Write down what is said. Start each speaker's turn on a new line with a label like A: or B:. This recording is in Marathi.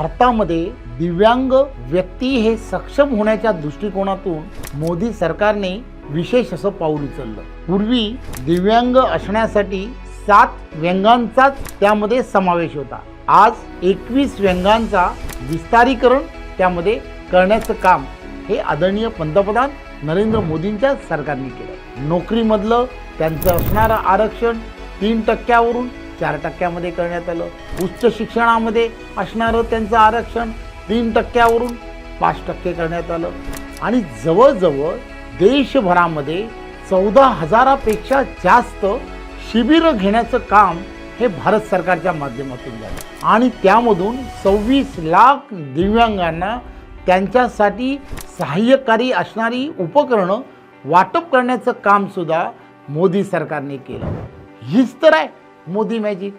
A: भारतामध्ये दिव्यांग व्यक्ती हे सक्षम होण्याच्या दृष्टिकोनातून मोदी सरकारने विशेष असं पाऊल उचललं. पूर्वी दिव्यांग असण्यासाठी सात व्यंगांचाच त्यामध्ये समावेश होता. आज एकवीस व्यंगांचा विस्तारीकरण त्यामध्ये करण्याचं काम हे आदरणीय पंतप्रधान नरेंद्र मोदींच्या सरकारने केलं. नोकरीमधलं त्यांचं असणारं आरक्षण तीन टक्क्यावरून चार टक्क्यामध्ये करण्यात आलं. उच्च शिक्षणामध्ये असणारं त्यांचं आरक्षण. तीन टक्क्यावरून पाच टक्के करण्यात आलं. आणि जवळजवळ देशभरामध्ये चौदा हजारापेक्षा जास्त शिबिरं घेण्याचं काम हे भारत सरकारच्या माध्यमातून झालं. आणि त्यामधून सव्वीस लाख दिव्यांगांना त्यांच्यासाठी सहाय्यकारी असणारी उपकरणं वाटप करण्याचं कामसुद्धा मोदी सरकारने केलं. हीच तर आहे. मोदी मॅजिक.